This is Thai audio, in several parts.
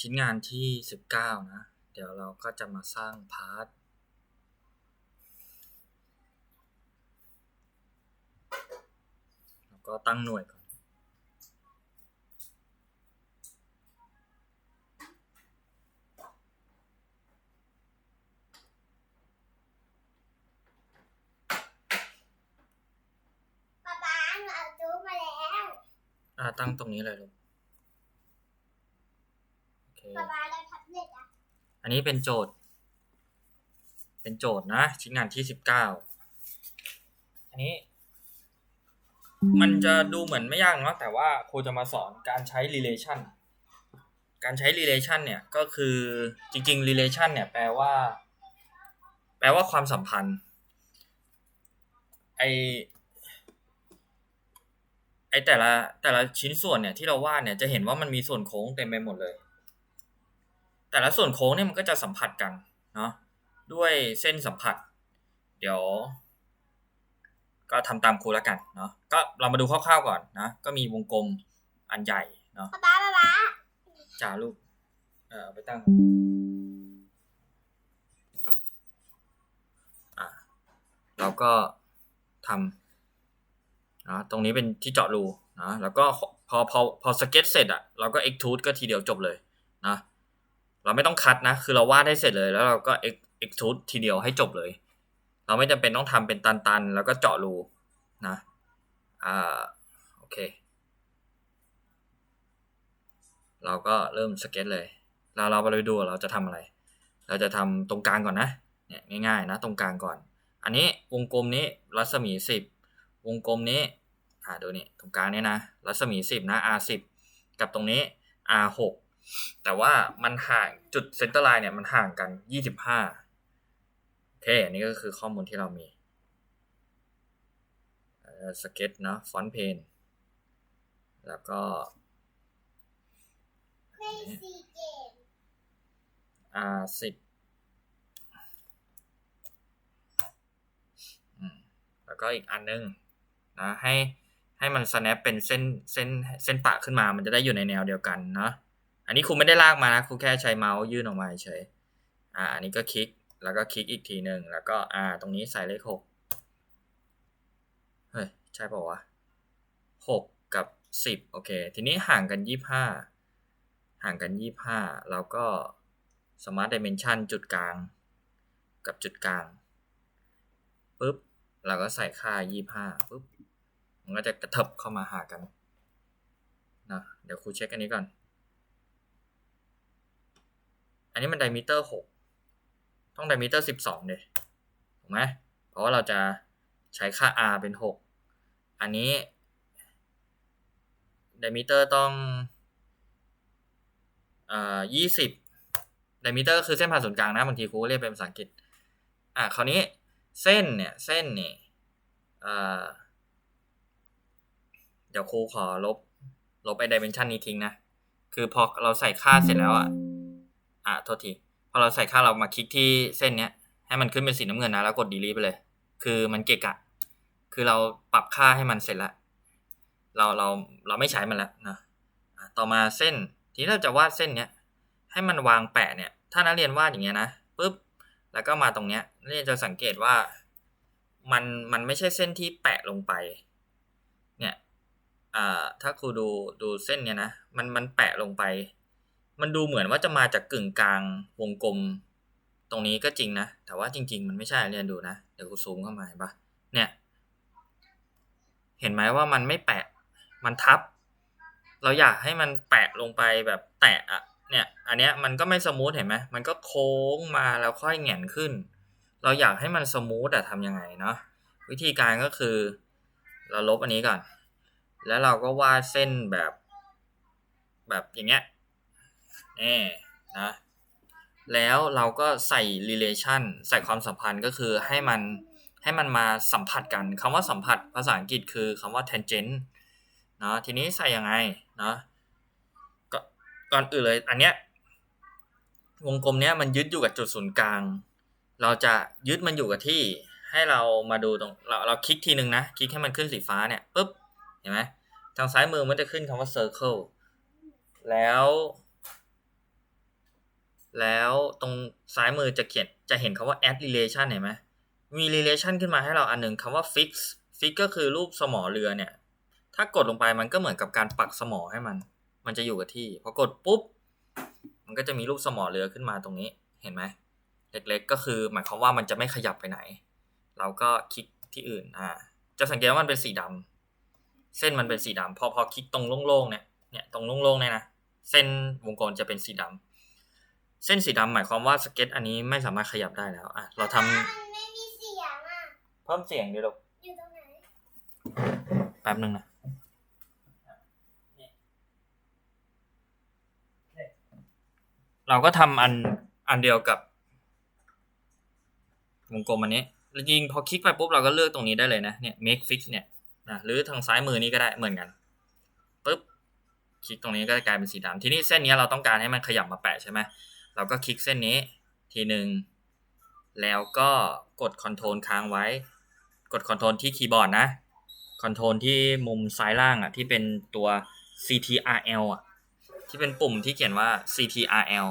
ชิ้นงานที่สิบเก้านะ เดี๋ยวเราก็จะมาสร้างพาร์ทแล้วก็ตั้งหน่วยก่อน ป๊าป๊าหนูเอาจูมาแล้ว อ่าตั้งตรงนี้เลยลูกโอเคป๊าป๊าเราทับเล็ตอะอันนี้เป็นโจทย์ เป็นโจทย์นะ ชิ้นงานที่สิบเก้าอันนี้ มันจะดูเหมือนไม่ยากเนาะแต่ว่าครูจะมาสอนการใช้ relation การใช้ relation เนี่ยก็คือจริง ๆ relation เนี่ยแปลว่า แปลว่าความสัมพันธ์ไอไอแต่ละแต่ละชิ้นส่วนเนี่ยที่เราวาดเนี่ยจะเห็นว่ามันมีส่วนโค้งเต็มไปหมดเลย แต่ละส่วนโค้งเนี่ยมันก็จะสัมผัสกันเนาะด้วยเส้นสัมผัส เดี๋ยว ก็ทำตามครูแล้วกันเนาะก็เรามาดูคร่าวๆก่อนนะ ก็มีวงกลมอันใหญ่เนาะป๊าป๊าป๊าป๊าจ่าลูกเออเอาไปตั้งอะเราก็ทำนะตรงนี้เป็นที่เจาะรูนะแล้วก็พอพอพอสเก็ตเสร็จอะเราก็ extrude ก็ทีเดียวจบเลยนะ เราไม่ต้องคัดนะ คือเราวาดได้เสร็จเลย แล้วเราก็ extrude ทีเดียวให้จบเลย เราไม่จำเป็นต้องทำเป็นตันๆ แล้วก็เจาะรูนะ อ่า โอเค เราก็เริ่มสเก็ตเลย เราเราไปดูเราจะทำอะไร เราจะทำตรงกลางก่อนนะ เนี่ยง่ายๆ นะ ตรงกลางก่อน อันนี้วงกลมนี้รัศมีสิบวงกลมนี้ อ่าดูนี่ตรงกลางนี้นะ รัศมีสิบนะ r สิบกับตรงนี้ r หก แต่ว่ามันห่างจุดเซนเตอร์ไลน์เนี่ยมันห่างกันยี่สิบห้าโอเคอันนี้ก็คือข้อมูลที่เรามีสเก็ตเนาะฟอนต์เพนแล้วก็เครซี่เกม R สิบแล้วก็อีกอันนึงนะให้ให้มัน snap เป็นเส้นเส้นเส้นปะขึ้นมา มันจะได้อยู่ในแนวเดียวกันเนาะ อันนี้ครูไม่ได้ลากมานะครูแค่ใช้เมาส์ยื่นออกมาเฉยอ่า อันนี้ก็คลิก แล้วก็คลิกอีกทีหนึ่งแล้วก็อ่า ตรงนี้ใส่เลขหกเฮ้ย ใช่ป่าวะหกกับสิบโอเค ทีนี้ห่างกันยี่ห้าห่างกันยี่ห้าเราก็ smart dimension จุดกลาง กับจุดกลางปุ๊บเราก็ใส่ค่ายี่ห้าปุ๊บมันก็จะกระเถิบเข้ามาหากันนะเดี๋ยวครูเช็คอันนี้ก่อน อันนี้มันไดมิเตอร์หกต้องไดมิเตอร์สิบสองเลยถูกไหมเพราะว่าเราจะใช้ค่า r เป็นหกอันนี้ไดมิเตอร์ต้องเอ่อยี่สิบไดมิเตอร์คือเส้นผ่านศูนย์กลางนะบางทีครูเรียกเป็นภาษาอังกฤษอะคราวนี้เส้นเนี่ยเส้นเนี่ยอ่าเดี๋ยวครูขอลบลบไอ้ดิเมนชันนี้ทิ้งนะ คือพอเราใส่ค่าเสร็จแล้วอะ อะโทษที พอเราใส่ค่าเรามาคลิกที่เส้นเนี้ย ให้มันขึ้นเป็นสีน้ำเงินนะ แล้วกด delete ไปเลย คือมันเกะกะ คือเราปรับค่าให้มันเสร็จแล้วเราเราเราไม่ใช้มันแล้วนะต่อมาเส้น ทีนี้เราจะวาดเส้นเนี้ย ให้มันวางแปะเนี่ย ถ้านักเรียนวาดอย่างเงี้ยนะปุ๊บ แล้วก็มาตรงเนี้ยนักเรียนจะสังเกตว่ามันมันไม่ใช่เส้นที่แปะลงไป เนี่ย อ่า ถ้าครูดูดูเส้นเนี้ยนะ มันมันแปะลงไป มันดูเหมือนว่าจะมาจากกึ่งกลางวงกลม ตรงนี้ก็จริงนะ แต่ว่าจริง ๆ มันไม่ใช่เรียนดูนะ เดี๋ยวครูซูมเข้ามาเห็นปะเนี่ย เห็นไหมว่ามันไม่แปะ มันทับ เราอยากให้มันแปะลงไปแบบแตะอะเนี่ย อันเนี้ยมันก็ไม่สมูทเห็นไหมมันก็โค้งมาแล้วค่อยแหงนขึ้น เราอยากให้มันสมูทแต่ทำยังไงเนาะ วิธีการก็คือ เราลบอันนี้ก่อน แล้วเราก็วาดเส้นแบบ แบบอย่างเงี้ย นี่นะแล้วเราก็ใส่ relation ใส่ความสัมพันธ์ก็คือให้มันให้มันมาสัมผัสกันคำว่าสัมผัสภาษาอังกฤษคือคำว่า tangent เนาะทีนี้ใส่ยังไงเนาะก็ก่อนอื่นเลยอันเนี้ยวงกลมเนี้ยมันยึดอยู่กับจุดศูนย์กลาง เราจะยึดมันอยู่กับที่ให้เรามาดูตรงเราเราคลิกทีหนึ่งนะคลิกให้มันขึ้นสีฟ้าเนี่ยปุ๊บเห็นไหมทางซ้ายมือมันจะขึ้นคำว่า circle แล้ว แล้วตรงซ้ายมือจะเขียนจะเห็นคำว่า add relation เห็นไหมมี relation ขึ้นมาให้เราอันหนึ่งคำว่า fix fix ก็คือรูปสมอเรือเนี่ย ถ้ากดลงไปมันก็เหมือนกับการปักสมอให้มัน มันจะอยู่กับที่ พอกดปุ๊บ มันก็จะมีรูปสมอเรือขึ้นมาตรงนี้ เห็นไหม เล็กๆ ก็คือหมายความว่ามันจะไม่ขยับไปไหน เราก็คลิกที่อื่น อ่า จะสังเกตว่ามันเป็นสีดำเส้นมันเป็นสีดำพอพอคลิกตรงโล่งๆเนี่ย เนี่ยตรงโล่งๆเนี่ยนะ เส้นวงกลมจะเป็นสีดำ เส้นสีดำหมายความว่าสเก็ต อันนี้ไม่สามารถขยับได้แล้วอะเราทำป๊ามันไม่มีเสียงอะ เพิ่มเสียงดีลูกอยู่ตรงไหน แป๊บนึงนะเราก็ทำอันอันเดียวกับวงกลมอันนี้แล้วจริงพอคลิกไปปุ๊บเราก็เลือกตรงนี้ได้เลยนะเนี่ย make fix เนี่ยนะหรือทางซ้ายมือนี้ก็ได้เหมือนกันปุ๊บคลิกตรงนี้ก็จะกลายเป็นสีดำทีนี้เส้นนี้เราต้องการให้มันขยับมาแปะใช่ไหม เราก็คลิกเส้นนี้ทีหนึ่งแล้วก็กด Ctrl ค้างไว้ กด Ctrl ที่คีย์บอร์ดนะคอนโทรลที่มุมซ้ายล่างอะที่เป็นตัว CTRL อะที่เป็นปุ่มที่เขียนว่า CTRL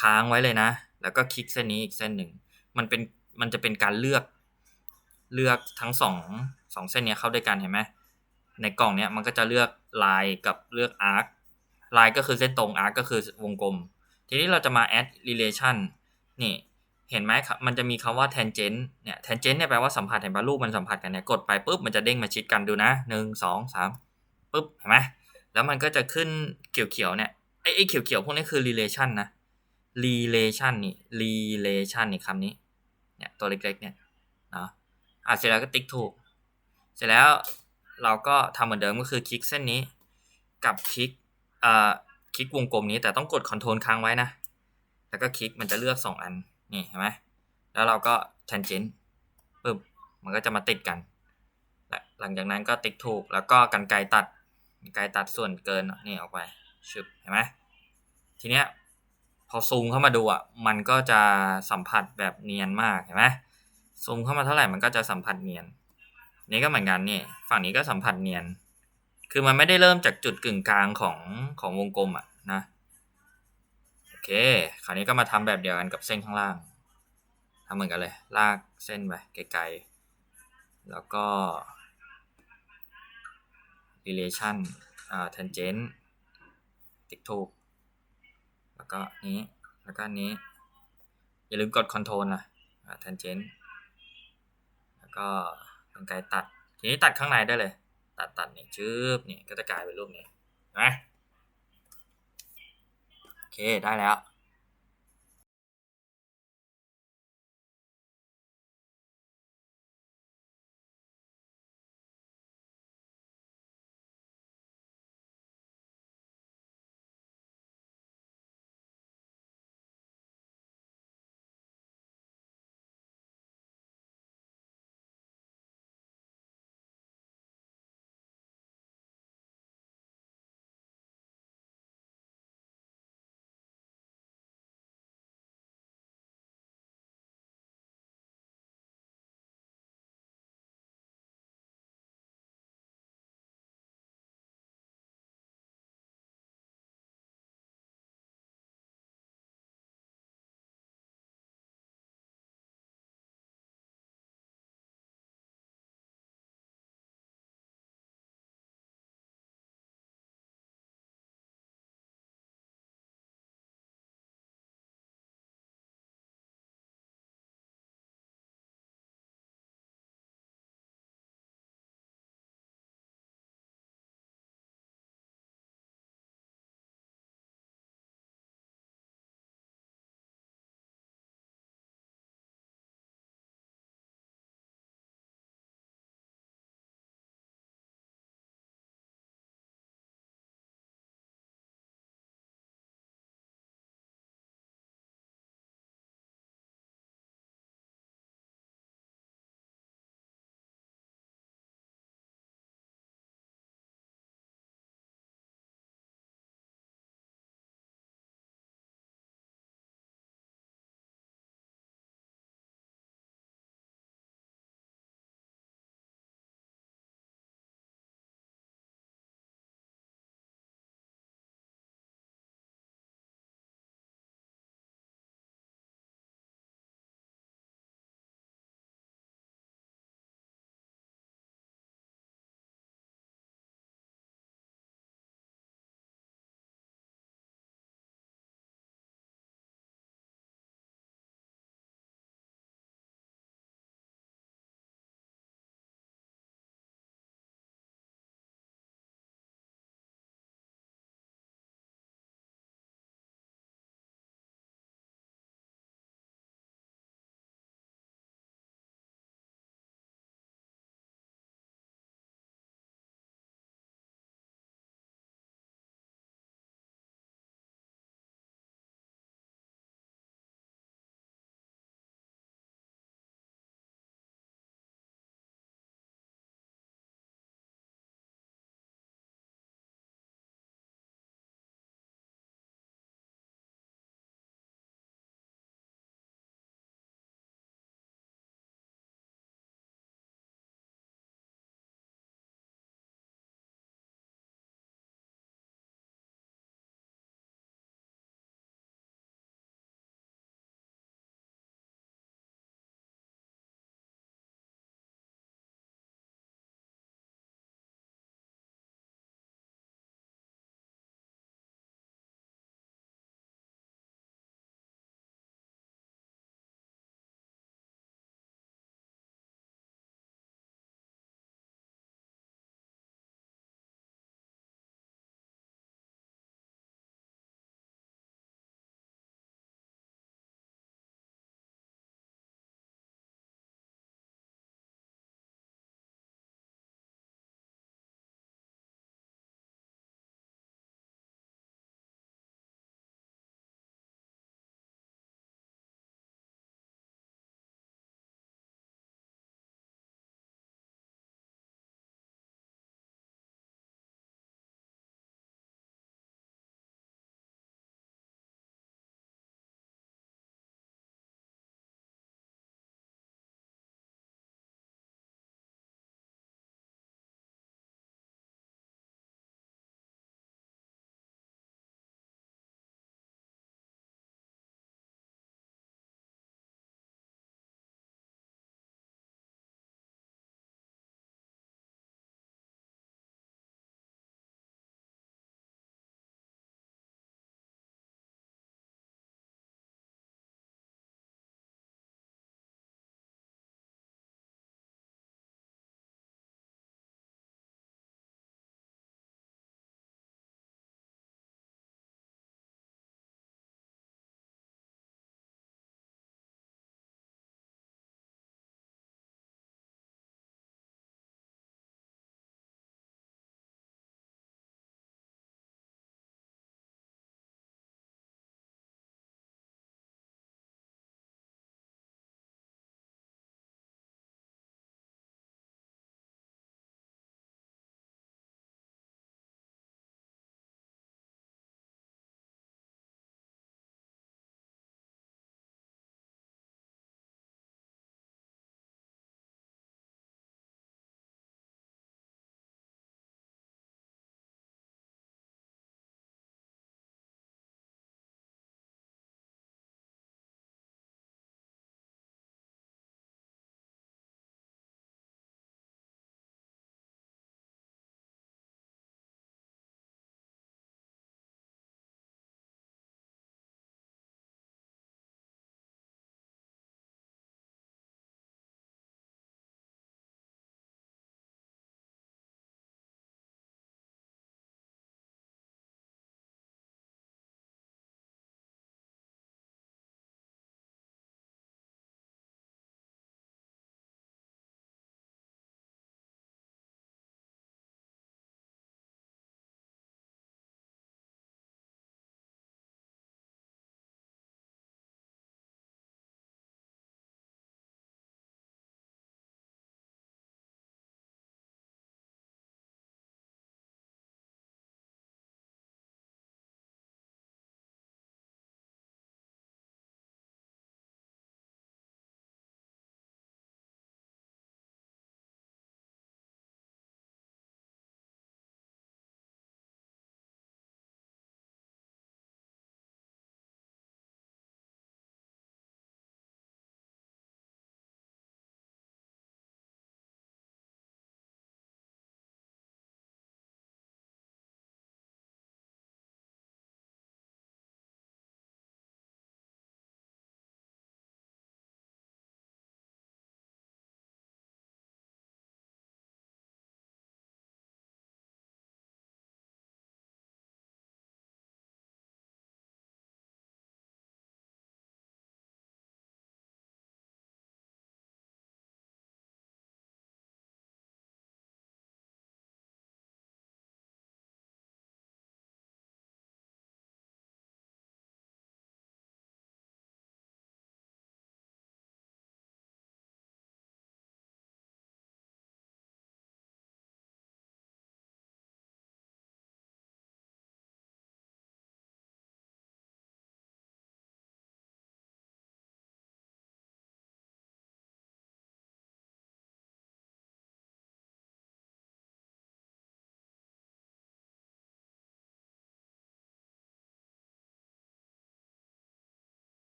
ค้างไว้เลยนะ แล้วก็คลิกเส้นนี้อีกเส้นหนึ่ง มันเป็นมันจะเป็นการเลือกเลือกทั้งสองสองเส้นนี้เข้าด้วยกันเห็นไหมในกล่องเนี้ยมันก็จะเลือกลายกับเลือก arc ลายก็คือเส้นตรง arc ก็คือวงกลม ทีนี้เราจะมา add relation นี่เห็นไหมครับ มันจะมีคำว่า tangent เนี่ย tangent เนี่ยแปลว่าสัมผัสเห็นปะรูปมันสัมผัสกันเนี่ย กดไปปุ๊บมันจะเด้งมาชิดกันดูนะหนึ่งสองสามปุ๊บ เห็นไหมแล้วมันก็จะขึ้นเขียวๆ เนี่ย ไอ้ไอ้เขียวๆ พวกนี้คือ relation นะ relation นี่ relation นี่คำนี้ เนี่ย ตัวเล็กๆ เนี่ยเนาะอะเสร็จแล้วก็ติ๊กถูก เสร็จแล้วเราก็ทำเหมือนเดิมก็คือคลิกเส้นนี้ กับคลิก เอ่อ คลิกวงกลมนี้แต่ต้องกด Ctrl ค้างไว้นะ แล้วก็คลิกมันจะเลือกสองอัน นี่เห็นไหมแล้วเราก็ tangent ปึ๊บมันก็จะมาติดกันและหลังจากนั้นก็ติ๊กถูก แล้วก็กันไกตัดกันไกตัดส่วนเกินนี่ออกไปชึบเห็นไหมทีเนี้ยพอซูมเข้ามาดูอะ มันก็จะสัมผัสแบบเนียนมากเห็นไหมซูมเข้ามาเท่าไหร่มันก็จะสัมผัสเนียน นี่ก็เหมือนกันนี่ ฝั่งนี้ก็สัมผัสเนียน คือมันไม่ได้เริ่มจากจุดกึ่งกลางของของวงกลมอะนะโอเค คราวนี้ก็มาทำแบบเดียวกันกับเส้นข้างล่างทำเหมือนกันเลย ลากเส้นไปไกลๆ แล้วก็ relation อ่า tangent ติ๊กถูก แล้วก็นี้ แล้วก็นี้ อย่าลืมกด control นะอ่า tangent แล้วก็กันไกตัด ทีนี้ตัดข้างในได้เลย ตัดตัดเนี่ยชืบเนี่ยก็จะกลายเป็นรูปนี้นะโอเคได้แล้ว